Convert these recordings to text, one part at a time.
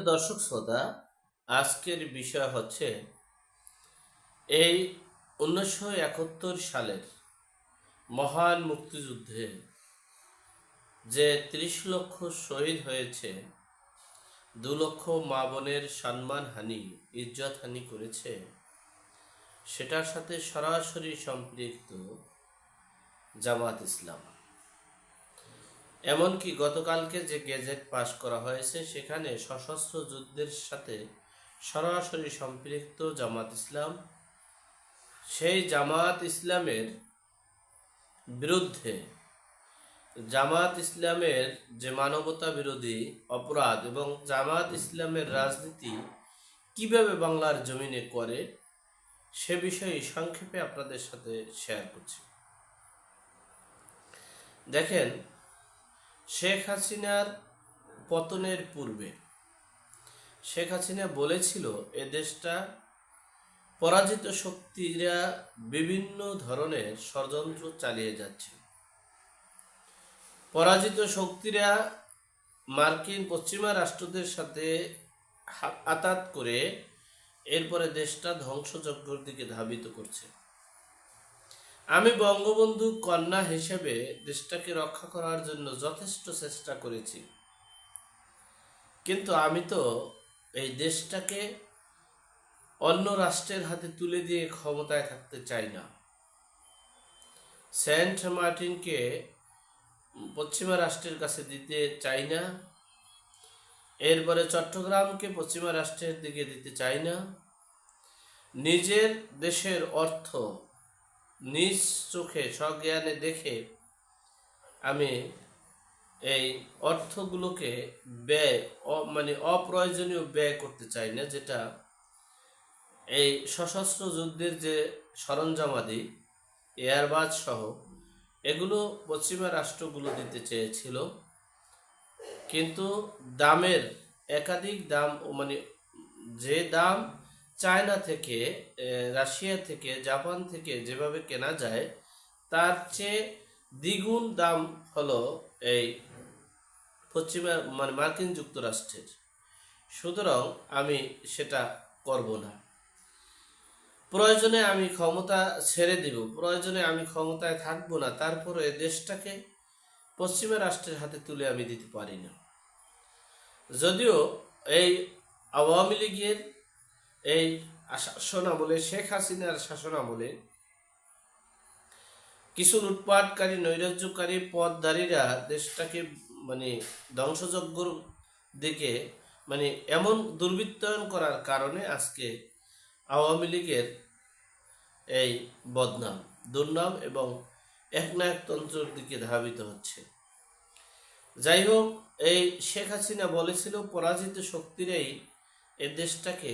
দর্শক শ্রোতা, আজকের বিষয় হচ্ছে এই উনিশশো একাত্তর সালের মহান মুক্তিযুদ্ধে যে ত্রিশ লক্ষ শহীদ হয়েছে, দু লক্ষ মা বোনের সম্মান হানি ইজ্জত হানি করেছে, সেটার সাথে সরাসরি সম্পৃক্ত জামাত ইসলাম। এমনকি গতকালকে যে গেজেট পাশ করা হয়েছে, সেখানে সশস্ত্র যুদ্ধের সাথে সরাসরি সম্পৃক্ত জামাত ইসলাম। সেই জামাত ইসলামের বিরুদ্ধে জামাত ইসলামের যে মানবতা বিরোধী অপরাধ এবং জামাত ইসলামের রাজনীতি কীভাবে বাংলার জমিনে করে, সে বিষয়ে সংক্ষেপে আপনাদের সাথে শেয়ার করছি। দেখেন শেখ হাসিনার পতনের পূর্বে। শেখ হাসিনা বলেছিল, এ দেশটা পরাজিত শক্তিরা বিভিন্ন ধরনের ষড়যন্ত্র চালিয়ে যাচ্ছে। পরাজিত শক্তিরা মার্কিন পশ্চিমা রাষ্ট্রদের সাথে আতাত করে এরপরে দেশটা ধ্বংসযজ্ঞর দিকে ধাবিত করছে। আমি বঙ্গবন্ধু কন্যা হিসেবে দেশটাকে রক্ষা করার জন্য যথেষ্ট চেষ্টা করেছি। কিন্তু আমি তো এই দেশটাকে অন্য রাষ্ট্রের হাতে তুলে দিয়ে ক্ষমতায় থাকতে চাই না। সেন্ট মার্টিনকে পশ্চিমা রাষ্ট্রের কাছে দিতে চাই না। এরপরে চট্টগ্রামকে পশ্চিমা রাষ্ট্রের দিকে দিতে চাই না। নিজের দেশের অর্থ নিজ চোখে সজ্ঞানে দেখে আমি এই অর্থগুলোকে ব্যয় মানে অপ্রয়োজনীয় ব্যয় করতে চাই না, যেটা এই সশস্ত্র যুদ্ধের যে সরঞ্জামাদি এয়ারবাজ সহ এগুলো পশ্চিমা রাষ্ট্রগুলো দিতে চেয়েছিল। কিন্তু দামের একাধিক দাম মানে যে দাম চায়না থেকে রাশিয়া থেকে, জাপান থেকে যেভাবে কেনা যায়, তার চেয়ে দ্বিগুণ দাম হলো এই পশ্চিমা মানে মার্কিন যুক্তরাষ্ট্রের। সুতরাং আমি সেটা করব না। প্রয়োজনে আমি ক্ষমতা ছেড়ে দিব, প্রয়োজনে আমি ক্ষমতায় থাকব না তারপরে দেশটাকে পশ্চিমা রাষ্ট্রের হাতে তুলে আমি দিতে পারি না। যদিও এই আওয়ামী লীগের এই শাসনামলে, শেখ হাসিনার শাসনামলে কিছু লুটপাটকারী, নৈরাজ্যকারী পথধারীরা দেশটাকে মানে ধ্বংসযজ্ঞর দিকে মানে এমন দুর্বৃত্তায়ন করার কারণে আজকে আওয়ামী লীগের এই বদনাম, দুর্নাম এবং একনায়কতন্ত্রের দিকে ধাবিত হচ্ছে। যাই হোক, এই শেখ হাসিনা বলেছিল, পরাজিত শক্তিরাই এ দেশটাকে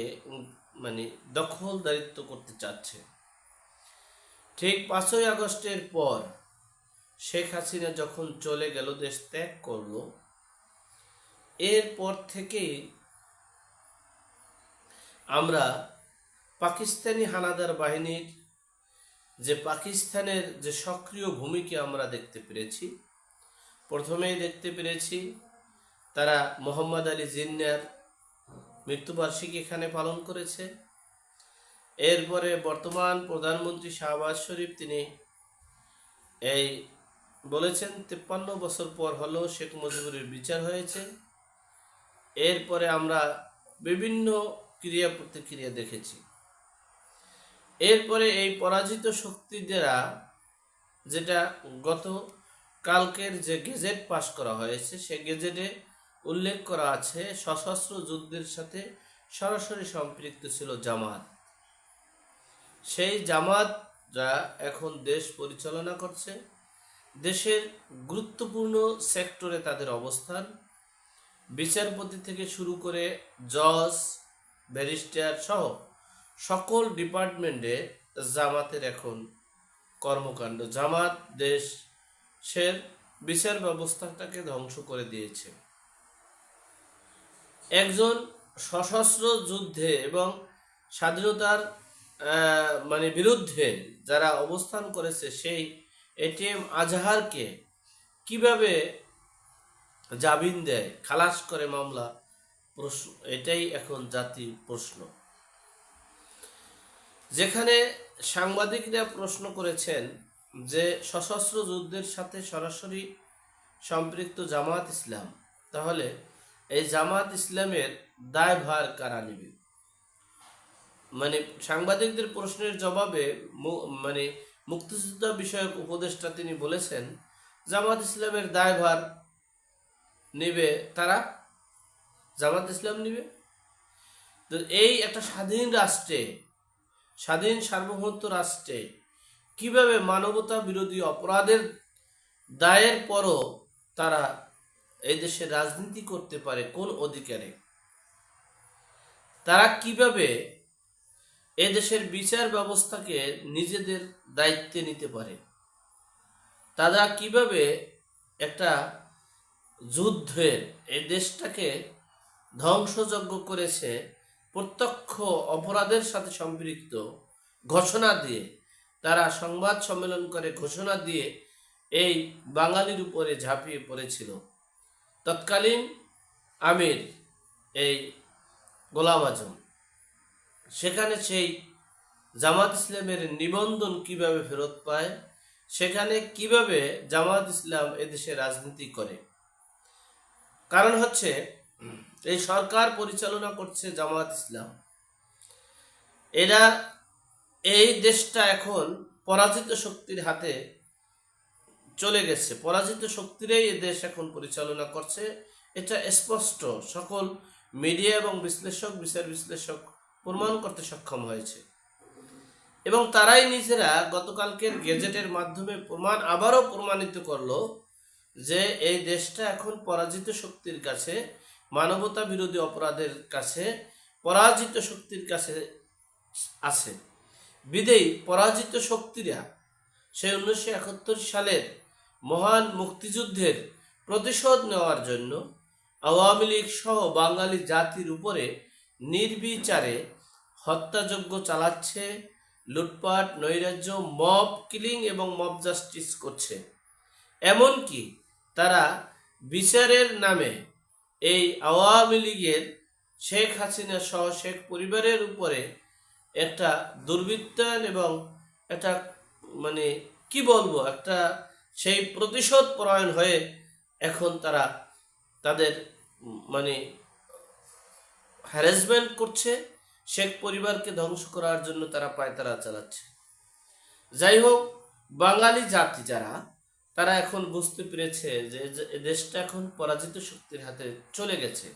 মানে দখলদারিত্ব করতে চাচ্ছে। ঠিক পাঁচই আগস্টের পর শেখ হাসিনা যখন চলে গেল, দেশ ত্যাগ করল, এরপর থেকেই আমরা পাকিস্তানি হানাদার বাহিনীর যে পাকিস্তানের যে সক্রিয় ভূমিকা আমরা দেখতে পেরেছি, প্রথমেই দেখতে পেরেছি তারা মোহাম্মদ আলী জিন্নার মৃত্যুবার্ষিকী এখানে পালন করেছে। এরপরে বর্তমান প্রধানমন্ত্রী শাহবাজ শরীফ তিনি এই বলেছেন, তিপ্পান্ন বছর পর হলেও শেখ মুজিবুরের বিচার হয়েছে। এরপরে আমরা বিভিন্ন ক্রিয়া প্রতিক্রিয়া দেখেছি। এরপরে এই পরাজিত শক্তিদেরা যেটা গত কালকের যে গেজেট পাশ করা হয়েছে সে গেজেটে উল্লেখ করা আছে, সশস্ত্র যুদ্ধের সাথে সরাসরি সম্পৃক্ত ছিল জামাত। সেই জামাতরা এখন দেশ পরিচালনা করছে। দেশের গুরুত্বপূর্ণ সেক্টরে তাদের অবস্থান। বিচারপতি থেকে শুরু করে জজ, ব্যারিস্টার সহ সকল ডিপার্টমেন্টে জামাতের এখন কর্মকাণ্ড। জামাত দেশের বিচার ব্যবস্থাটাকে ধ্বংস করে দিয়েছে। একজন সশস্ত্র যুদ্ধে এবং স্বাধীনতার মানে বিরুদ্ধে যারা অবস্থান করেছে সেই এটিএম আজহারকে কীভাবে জামিন দেয়, খালাস করে মামলা? প্রশ্ন। এটাই এখন জাতির প্রশ্ন। যেখানে সাংবাদিকরা প্রশ্ন করেছেন যে সশস্ত্র যুদ্ধের সাথে সরাসরি সম্পৃক্ত জামাত ইসলাম, তাহলে এই জামাত ইসলামের দায়ভার কারা নেবে? মানে সাংবাদিকদের প্রশ্নের জবাবে মানে মুক্তিযুদ্ধ বিষয়ক উপদেষ্টা তিনি বলেছেন, জামাত ইসলামের দায়ভার নেবে তারা? জামাত ইসলাম নিবে? তো এই একটা স্বাধীন রাষ্ট্রে, স্বাধীন সার্বভৌমত্ব রাষ্ট্রে কীভাবে মানবতা বিরোধী অপরাধের দায়ের পরও তারা এই দেশে রাজনীতি করতে পারে কোন অধিকারে? তারা কীভাবে এ দেশের বিচার ব্যবস্থাকে নিজেদের দায়িত্বে নিতে পারে? তারা কীভাবে একটা যুদ্ধের এই দেশটাকে ধ্বংসযজ্ঞ করেছে, প্রত্যক্ষ অপরাধের সাথে সম্পৃক্ত ঘোষণা দিয়ে, তারা সংবাদ সম্মেলন করে ঘোষণা দিয়ে এই বাঙালির উপরে ঝাঁপিয়ে পড়েছিল। তৎকালীন আমির, এই গোলাম আজম। সেখানে সেই জামাত ইসলামের নিবন্ধন কীভাবে ফেরত পায়, সেখানে কীভাবে জামাত ইসলাম এদেশে রাজনীতি করে। কারণ হচ্ছে, এই সরকার পরিচালনা করছে জামাত ইসলাম। এরা এই দেশটা এখন পরাজিত শক্তির হাতে চলে গেছে। পরাজিত শক্তিরাই দেশ এখন পরিচালনা করছে। এটা স্পষ্ট। সকল মিডিয়া এবং বিশ্লেষক, বিচার বিশ্লেষক প্রমাণ করতে সক্ষম হয়েছে। এবং তারাই নিজেরা গতকালকের গেজেটের মাধ্যমে প্রমাণ আবারও প্রমাণিত করল যে এই দেশটা এখন পরাজিত শক্তির কাছে, মানবতা বিরোধী অপরাধের কাছে, পরাজিত শক্তির কাছে আছে। বিদেয়ী পরাজিত শক্তিরা সেই উনিশশো একাত্তর সালের মহান মুক্তিযুদ্ধের প্রতিশোধ নেওয়ার জন্য আওয়ামী লীগ সহ বাঙালি জাতির উপরে নির্বিচারে হত্যাযজ্ঞ চালাচ্ছে, লুটপাট, নৈরাজ্য, মব কিলিং এবং মব জাস্টিস করছে। এমনকি তারা বিচারের নামে এই আওয়ামী লীগের শেখ হাসিনা সহ শেখ পরিবারের উপরে একটা দুর্বৃত্তায়ন এবং একটা মানে কি বলব, একটা সেই প্রতিশোধ পরায়ণ হয়ে এখন তারা তাদের মানে হ্যারাসমেন্ট করছে, শেখ পরিবারকে ধ্বংস করার জন্য তারা পায়তারা চালাচ্ছে। যাই হোক, বাঙালি জাতি যারা, তারা এখন বুঝতে পেরেছে যে দেশটা এখন পরাজিত শক্তির হাতে চলে গেছে।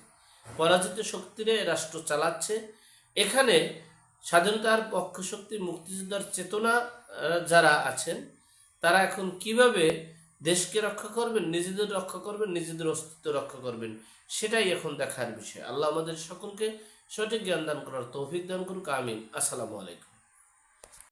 পরাজিত শক্তিরে রাষ্ট্র চালাচ্ছে। এখানে স্বাধীনতার পক্ষ শক্তি মুক্তিযোদ্ধার চেতনা যারা আছেন তারা এখন কীভাবে দেশকে রক্ষা করবেন, নিজেদের রক্ষা করবেন, নিজেদের অস্তিত্ব রক্ষা করবেন, সেটাই এখন দেখার বিষয়। আল্লাহ আমাদের সকলকে সঠিক জ্ঞান দান করার তৌফিক দান করুক। আমিন। আসসালামু আলাইকুম।